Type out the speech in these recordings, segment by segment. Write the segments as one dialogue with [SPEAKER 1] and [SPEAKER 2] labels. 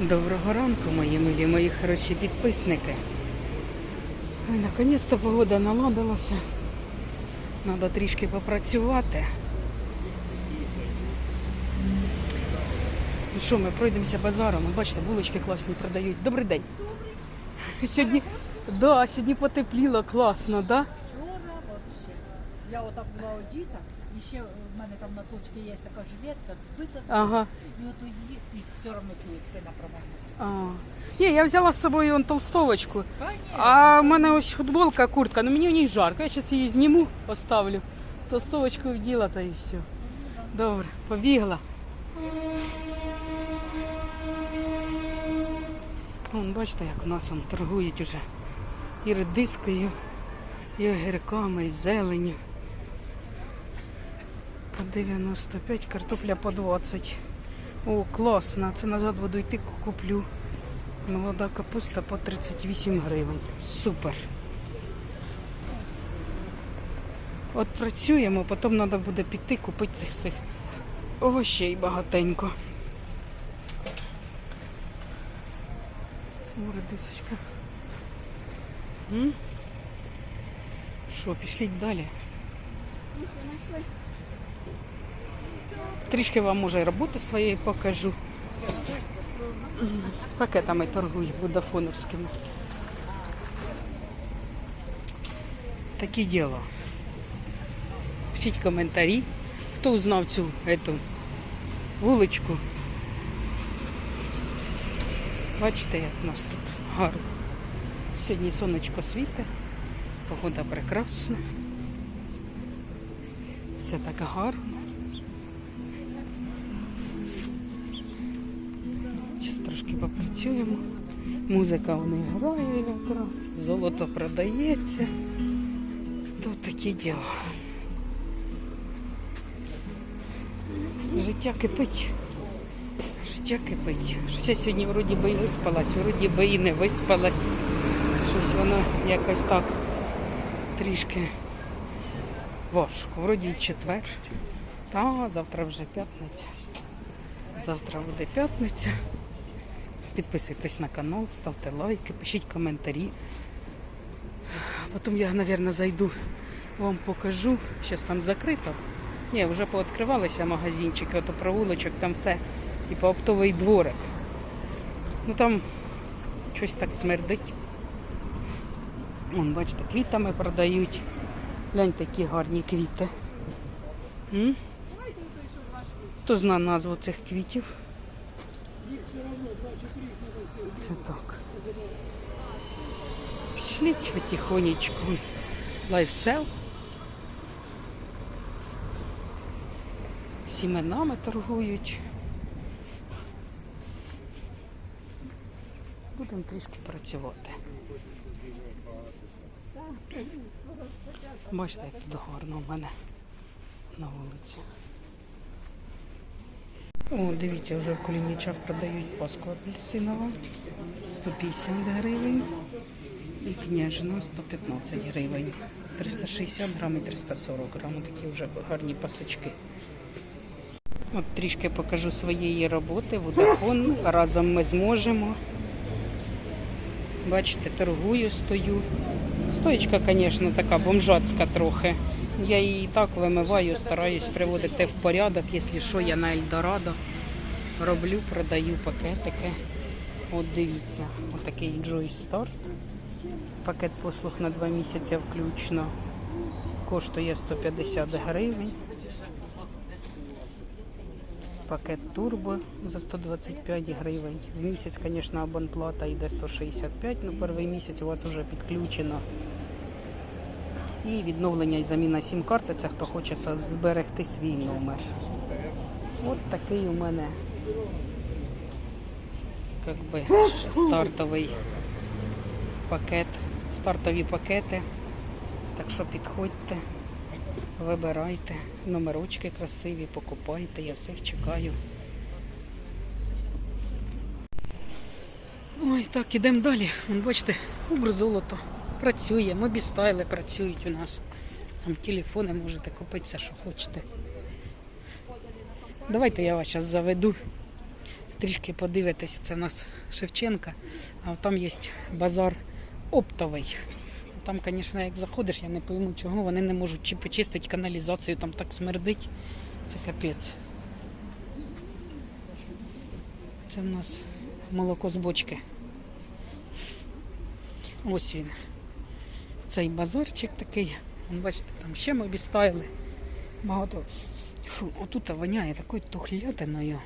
[SPEAKER 1] Доброго ранку, мої милі, мої хороші підписники. Ой, наконець-то погода наладилася. Треба трішки попрацювати. Ну що, ми пройдемося базаром. Бачите, булочки класні продають. Добрий день. Сьогодні, да, сьогодні потепліло класно, да?
[SPEAKER 2] Вчора вообще. Я отак була одіта, і ще в мене там на точці є така жилетка, збита,
[SPEAKER 1] Ага.
[SPEAKER 2] і от її, і все одно чую спина промахнула.
[SPEAKER 1] А. Ні, я взяла з собою он толстовочку. А в мене ось футболка, куртка, ну мені в ній жарко. Я зараз її зніму, поставлю. Толстовочку вділа та і все. Добре, побігла. Вон, бачите, як у нас он торгують уже і редискою, і огірками, і зеленю. По 95, картопля по 20. О, класно. Це назад буду йти куплю. Молода капуста по 38 гривень. Супер. От працюємо, потім треба буде піти купити цих всіх овощей багатенько. Редисочка. Що, пішліть далі? Трішки вам може роботи своєї покажу. Пакетами торгують водафоновськими. Такі діло. Пишіть коментарі, хто узнав цю эту, вуличку. Бачите, як у нас тут гарно. Сьогодні сонечко світить, погода прекрасна. Все так гарно. Трошки попрацюємо. Музика в них грає якраз, золото продається. Тут таке діло. Життя кипить. Життя кипить. Ще сьогодні вроді би і виспалась, вроді би і не виспалась. Щось воно якось так трішки важко. Вроді четвер. Та завтра вже п'ятниця. Завтра буде п'ятниця. Підписуйтесь на канал, ставте лайки, пишіть коментарі. Потім я, мабуть, зайду, вам покажу. Зараз там закрито. Ні, вже пооткривалися магазинчики, ото провулочок, там все, типу оптовий дворик. Ну там щось так смердить. Вон, бачите, квітами продають. Гляньте, які гарні квіти. М? Хто знає назву цих квітів? Це так. Пішліть потихонечку. Лайфсел. Сіменами торгують. Будемо трішки працювати. Бачите, як тут гарно у мене на вулиці. О, дивіться, вже в Кулінічах продають паску апельсинова 150 гривень і княжина 115 гривень. 360 грам і 340 грам. Такі вже гарні пасочки. От трішки покажу своєї роботи. Водафон. Разом ми зможемо. Бачите, торгую, стою. Стоечка, звісно, така бомжацька трохи. Я її так вимиваю, стараюсь приводити в порядок. Якщо що, я на Ельдорадо роблю, продаю пакетики. От дивіться, отакий Joy Start. Пакет послуг на 2 місяці включно. Коштує 150 гривень. Пакет турбо за 125 гривень. В місяць, звісно, абонплата йде 165, але перший місяць у вас вже підключено. І відновлення і заміна сім-карти, це хто хоче зберегти свій номер. От такий у мене как би, стартовий пакет, стартові пакети. Так що підходьте, вибирайте, номерочки красиві, покупайте, я всіх чекаю. Ой, так, ідемо далі. Бачите, Укрзолото працює, мобістайли працюють у нас. Там телефони можете купити що хочете. Давайте я вас зараз заведу. трішки подивитися. Це у нас Шевченка, а там є базар оптовий. Там, звісно, як заходиш, я не пойму, чого вони не можуть чи почистити каналізацію, там так смердить. Це капець. Це в нас молоко з бочки. Ось він. Цей базарчик такий. Бачите, там ще ми обіставили. Багато. Фу, отут воняє такою тухлятиною.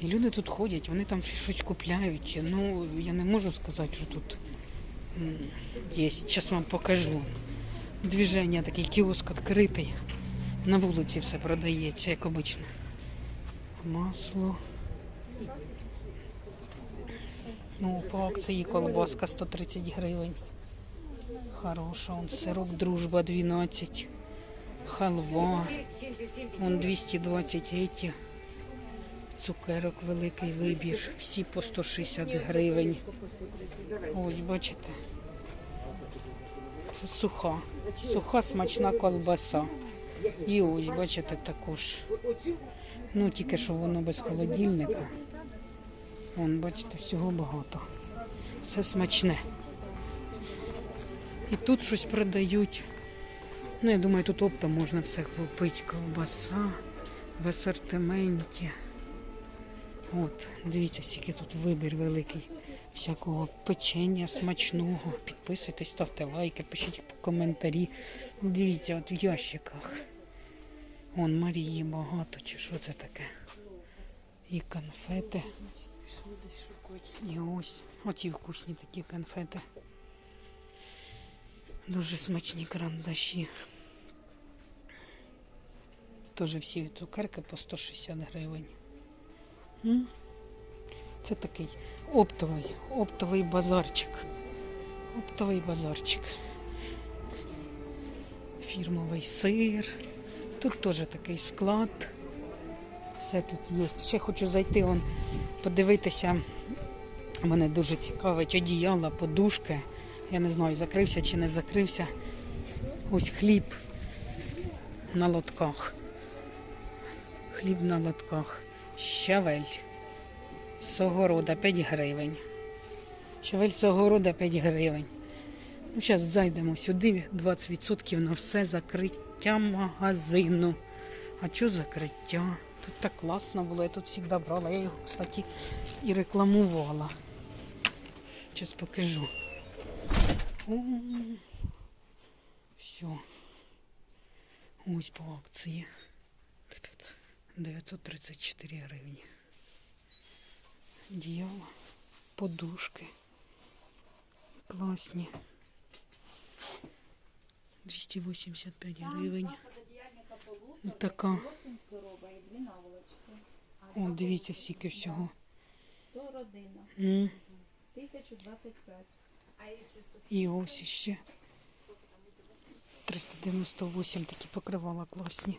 [SPEAKER 1] І люди тут ходять, вони там щось купляють. Ну, я не можу сказати, що тут є. Зараз вам покажу. Двіження, такий кіоск відкритий. На вулиці все продається, як обично. Масло. Ну, по акції колбаска 130 гривень. Хороша, он сирок дружба 12. Халва. Он 220 эти. Цукерок великий вибір. Всі по 160 гривень. Ось, бачите. Це суха. Суха смачна колбаса. І ось, бачите, також. Ну, тільки що воно без холодильника. Вон, бачите, всього багато. Все смачне. І тут щось продають. Ну, я думаю, тут оптом можна все купити. Ковбаса в асортименті. От, дивіться, скільки тут вибір великий. Всякого печення смачного. Підписуйтесь, ставте лайки, пишіть коментарі. Дивіться, от в ящиках. Вон Марії багато, чи що це таке. І конфети. І ось. Оці вкусні такі конфети. Дуже смачні карандаші. Теж всі цукерки по 160 гривень. Це такий оптовий, оптовий базарчик. Оптовий базарчик. Фірмовий сир. Тут теж такий склад. Все тут є. Ще хочу зайти, вон, подивитися. Мене дуже цікавить одіяла, подушки. Я не знаю, закрився чи не закрився. Ось хліб на лотках. Хліб на лотках. Щавель. З огорода 5 гривень. Щавель з огорода 5 гривень. Ну, зараз зайдемо сюди. 20% на все закриття магазину. А що закриття? Тут так класно було, я тут завжди брала. Я його, кстати, і рекламувала. Зараз покажу. Все. Ось по акції. 934 гривні. Діяла, подушки. Класні. 285 гривень. Така. О, дивіться, скільки всього.
[SPEAKER 2] То родина.
[SPEAKER 1] М.
[SPEAKER 2] 1025.
[SPEAKER 1] І ось іще. 398 такі покривала класні.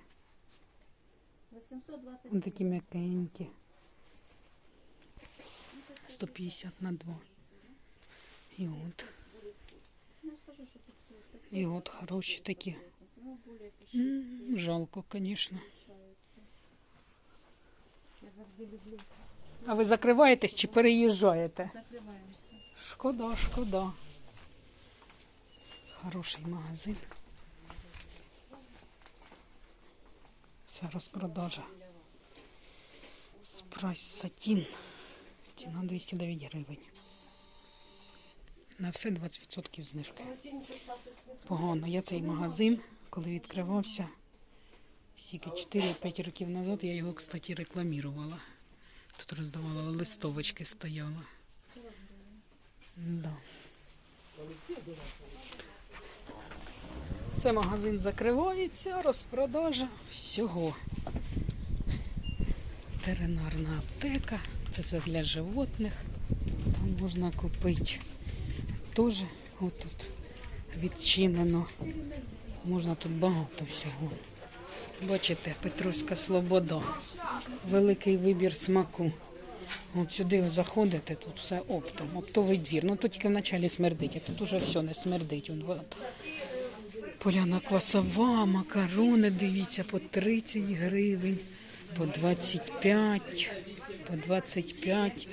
[SPEAKER 2] 820.
[SPEAKER 1] Ось такі м'якенькі. 150 на 2. І от. І от хороші такі.
[SPEAKER 2] ну,
[SPEAKER 1] М, Жалко, звісно. А ви закриваєтесь чи переїжджаєте?
[SPEAKER 2] Закриваємося.
[SPEAKER 1] Шкода, шкода. Хороший магазин. Все розпродажа. Спрайс сатін. Ціна 209 гривень. На все 20% знижки. Погано. Я цей магазин, коли відкривався, стільки 4-5 років назад, я його, кстати, рекламірувала. Тут роздавала листовочки стояла. Да. Все, магазин закривається, розпродажа всього. Теренарна аптека. Це, це для животних. Там можна купити. Теж отут відчинено. Можна тут багато всього. Бачите, Петровська Слобода. Великий вибір смаку. От сюди заходите, тут все оптом, оптовий двір. Ну тут тільки вначалі смердить, а тут уже все не смердить. Поляна квасова, макарони, дивіться, по 30 гривень, по 25. по 25.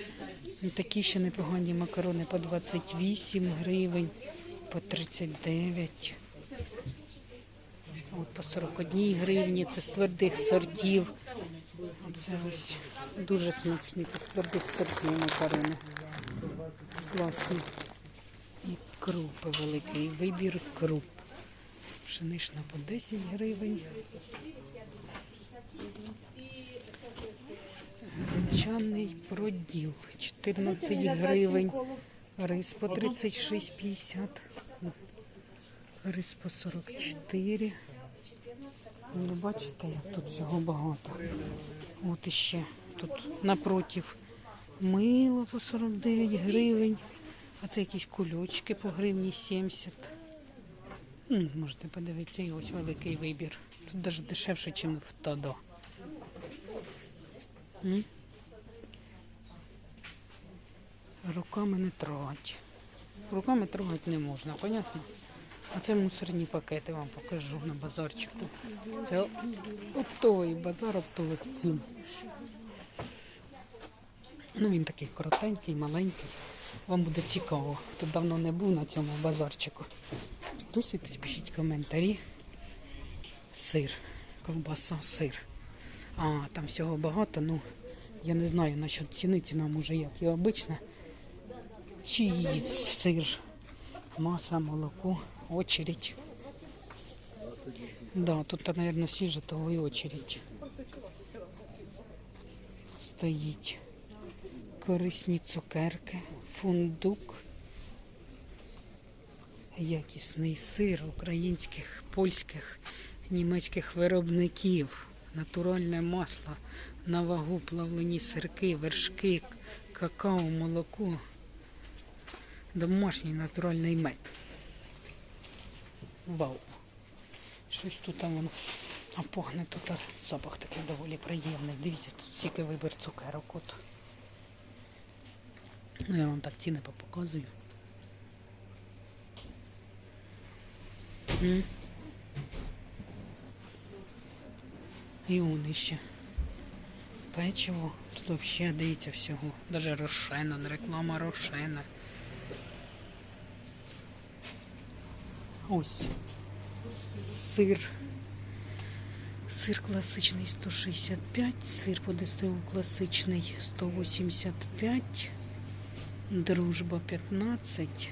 [SPEAKER 1] Ну, такі ще непогані макарони по 28 гривень, по 39. От по 41 гривні. Це з твердих сортів. Це ось дуже смачні, з твердих сортів макарони. Класні. І крупи великий вибір круп. Пшенична по 10 гривень. Гречаний проділ 14 гривень. Рис по 36,50. Рис по 44. Ви бачите, як тут всього багато. От іще тут напротив мило по 49 гривень. А це якісь кульочки по гривні 70. М, Можете подивитися, і ось великий вибір. Тут навіть дешевше, ніж в Тадо. Руками не трогать. Руками трогати не можна, понятно? А це мусорні пакети вам покажу на базарчику. Це оптовий базар оптових цін. Ну він такий коротенький, маленький. Вам буде цікаво, хто давно не був на цьому базарчику. Підписуйтесь, пишіть коментарі. Сир, ковбаса, сир. А, там всього багато, ну я не знаю насчет ціни, ціна може як і обична. Чиїз, сир, маса, молоко, очередь. Да, тут, наверное, свіже, того очередь. Стоїть. Корисні цукерки, фундук, якісний сир українських, польських, німецьких виробників, натуральне масло, на вагу плавлені сирки, вершки, какао, молоко, домашній натуральний мед. Вау! Щось тут воно а пахне тут запах такий доволі приємний. Дивіться, тут стільки вибір цукерок. От. Ну, я вам так ціни попоказую. М. І он іще. Печиво. Тут взагалі дивіться всього. Даже рошена, реклама рошена. Ось. Сир. Сир класичний 165, сир по ДСУ класичний 185, дружба 15,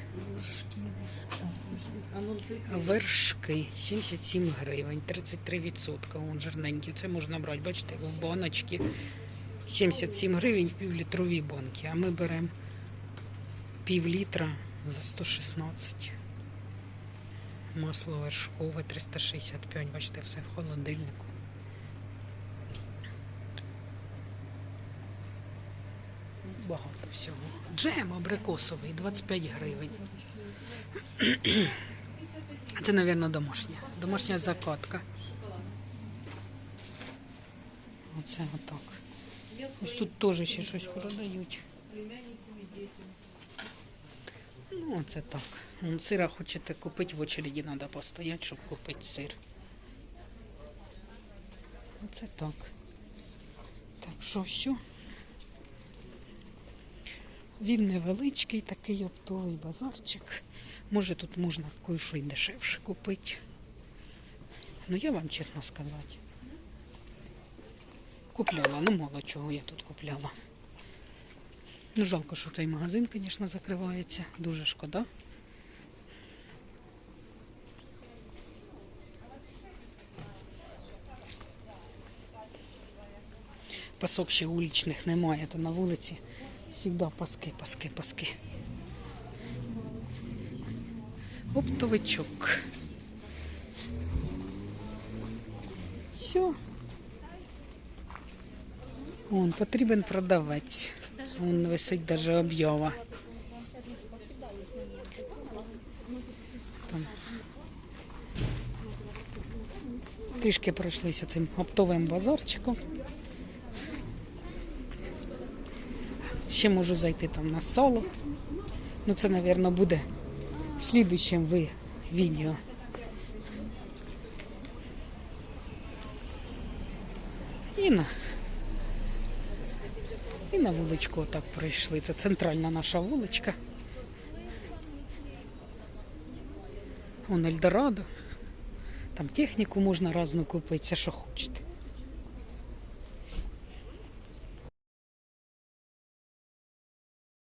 [SPEAKER 1] вершки 77 гривень, 33%. Вон жирненький. Це можна брати, бачите, в баночки 77 гривень в півлітровій банки. А ми беремо пів літра за 116. Масло вершкове 365, бачите, все в холодильнику. Багато всього. Джем абрикосовий 25 гривень. Це, мабуть, домашня. Домашня закатка. Оце отак. Ось тут теж ще щось продають. Ну, оце так. Вон Сира хочете купити, в очереді треба постояти, щоб купити сир. Оце так. Так що все. Він невеличкий, такий оптовий базарчик. Може тут можна кое-що й дешевше купити. Ну я вам чесно сказати. Купляла, ну мало чого я тут купляла. Ну, жалко, що цей магазин, звісно, закривається. Дуже шкода. Пасок ще вуличних немає, то на вулиці завжди паски, паски, паски. Оптовичок. Все. Вон, потрібен продавець. Вон висить даже об'ява. Трішки пройшлися цим оптовим базарчиком. Ще можу зайти там на сало. Ну це, мабуть, буде в слідуючому ви відео. І на І на вуличку отак прийшли. Це центральна наша вуличка. Вон Ельдорадо. Там техніку можна разну купити, все, що хочете.